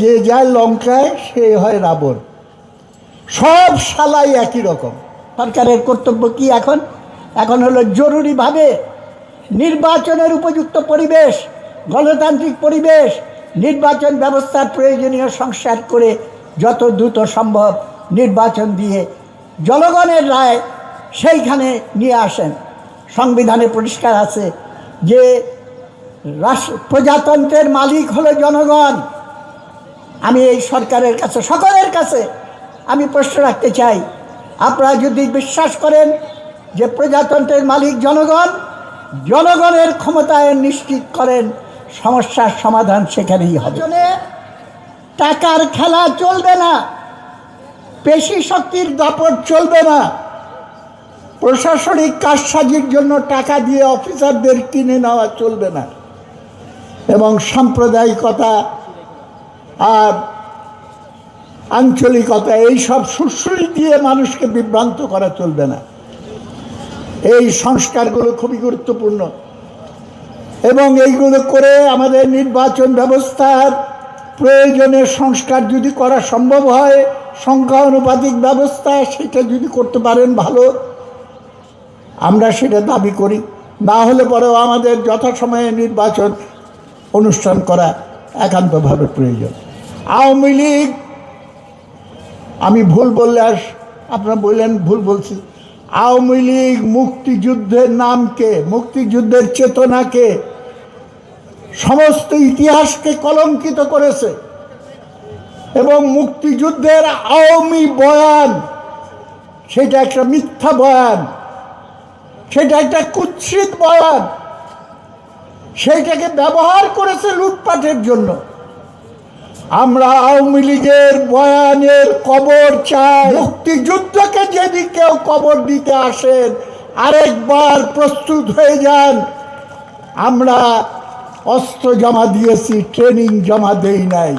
যে যায় লঙ্কায় সে হয় রাবণ। সব শালাই একই রকম। সরকারের কর্তব্য কি এখন? এখন হলো জরুরিভাবে নির্বাচনের উপযুক্ত পরিবেশ, গণতান্ত্রিক পরিবেশ, নির্বাচন ব্যবস্থার প্রয়োজনীয় সংস্কার করে যত দ্রুত সম্ভব নির্বাচন দিয়ে জনগণের রায় সেইখানে নিয়ে আসেন। সংবিধানে পরিষ্কার আছে যে রাষ্ট্র প্রজাতন্ত্রের মালিক হলো জনগণ। আমি এই সরকারের কাছে, সকলের কাছে আমি প্রশ্ন রাখতে চাই। আপনারা যদি বিশ্বাস করেন যে প্রজাতন্ত্রের মালিক জনগণ, জনগণের ক্ষমতায়ন নিশ্চিত করেন, সমস্যার সমাধান সেখানেই হবে। টাকার খেলা চলবে না, পেশি শক্তির দাপট চলবে না, প্রশাসনিক কাজসাজির জন্য টাকা দিয়ে অফিসারদের কিনে নেওয়া চলবে না, এবং সাম্প্রদায়িকতা আর আঞ্চলিকতা, এই সব সুশ্রী দিয়ে মানুষকে বিভ্রান্ত করা চলবে না। এই সংস্কারগুলো খুবই গুরুত্বপূর্ণ। এবং এইগুলো করে আমাদের নির্বাচন ব্যবস্থার প্রয়োজনের সংস্কার যদি করা সম্ভব হয় সংখ্যা অনুপাতিক ব্যবস্থা সেটা যদি করতে পারেন ভালো। আমরা সেটা দাবি করি। না হলে পরেও আমাদের যথাসময়ে নির্বাচন অনুষ্ঠান করা একান্তভাবে প্রয়োজন। আওয়ামী লীগ, আমি ভুল বললে আর আপনারা বললেন ভুল বলছি। আওয়ামী লীগ মুক্তিযুদ্ধের নামকে মুক্তিযুদ্ধের চেতনাকে সমস্ত ইতিহাসকে কলঙ্কিত করেছে। এবং মুক্তিযুদ্ধের আওয়ামী বয়ান, সেটা একটা মিথ্যা বয়ান, সেটা একটা কুৎসিত বয়ান, সেইটাকে ব্যবহার করেছে লুটপাটের জন্য। আমরা আওয়ামী লীগের বয়ানের কবর চাই। মুক্তিযুদ্ধকে যদি কেউ কবর দিতে আসেন, আরেকবার প্রস্তুত হয়ে যান। আমরা অস্ত্র জমা দিয়েছি, ট্রেনিং জমা দেই নাই।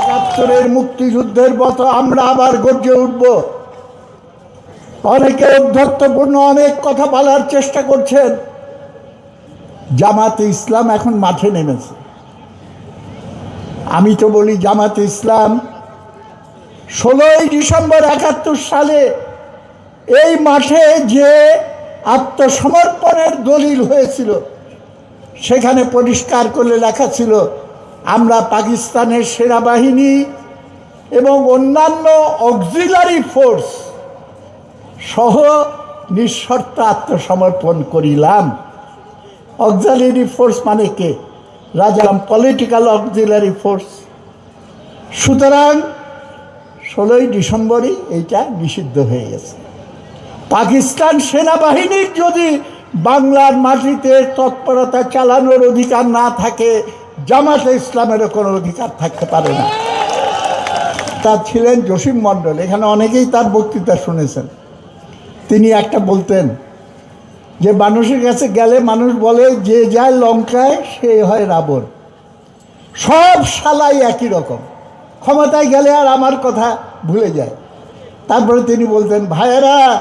একাত্তরের মুক্তিযুদ্ধের মতো আমরা আবার গর্জে উঠব। অনেকে অধ্যত্বপূর্ণ অনেক কথা বলার চেষ্টা করছেন। জামাতে ইসলাম এখন মাঠে নেমেছে। আমি তো বলি জামাতে ইসলাম, ষোলোই ডিসেম্বর একাত্তর সালে এই মাঠে যে আত্মসমর্পণের দলিল হয়েছিল, সেখানে পরিষ্কার করে লেখা ছিল, আমরা পাকিস্তানের সেনাবাহিনী এবং অন্যান্য অক্সিলারি ফোর্স সহ নিঃশর্ত আত্মসমর্পণ করিলাম। অক্সিলারি ফোর্স মানে কে? রাজারাম পলিটিক্যাল অক্সিলারি ফোর্স সুতরাং ষোলোই ডিসেম্বরই এইটা নিষিদ্ধ হয়ে গেছে। পাকিস্তান সেনাবাহিনীর যদি বাংলার মাটিতে তৎপরতা চালানোর অধিকার না থাকে, জামাতে ইসলামেরও কোনো অধিকার থাকতে পারে না। তা ছিলেন জসিম মণ্ডল, এখানে অনেকেই তার বক্তৃতা শুনেছেন। তিনি একটা বলতেন যে মানুষের কাছে গেলে মানুষ বলে, যে যায় লঙ্কায়, সে হয় রাবণ। সব শালাই একই রকম। ক্ষমতায় গেলে আর আমার কথা ভুলে যায়। তারপরে তিনি বলতেন, ভাইয়েরা,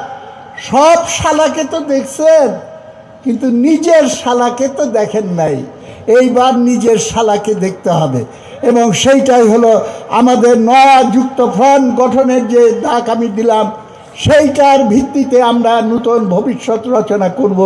সব শালাকে তো দেখছেন, কিন্তু নিজের শালাকে তো দেখেন নাই। এইবার নিজের শালাকে দেখতে হবে। এবং সেইটাই হলো আমাদের নয়া যুক্ত ফ্রন্ট গঠনের যে ডাক আমি দিলাম সেইটার ভিত্তিতে আমরা নূতন ভবিষ্যৎ রচনা করব।